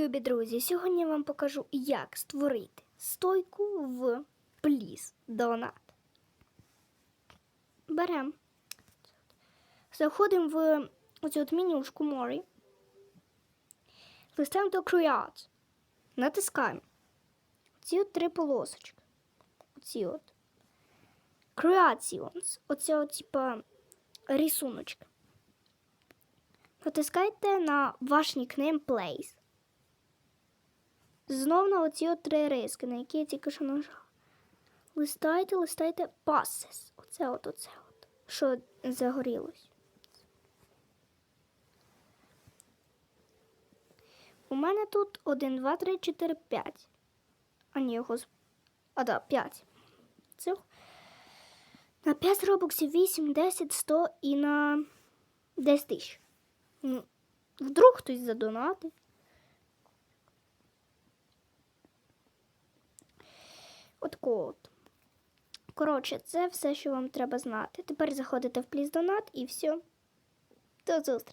Любі друзі, сьогодні я вам покажу, як створити стойку в Please Donut. Беремо. Заходимо в оцю от менюшку Морі. Листаємо до Create. Натискаємо. Ці от три полосочки. Оці от. Creations. Оце от, типа, рисуночки. Натискайте на ваш нікнейм Place. Знов на оці от три риски, на які я тільки що нажав. Листайте, листайте passes. Оце от, оце от, що загорілось. У мене тут 1, 2, 3, 4, 5. А ні, його. А, да, 5. Цих. На 5 робоксів 8, 10, 100 і на 10 тисяч. Вдруг хтось задонатить. Отко от. Коротше, це все, що вам треба знати. Тепер заходите в Donat і все. До зустрічі.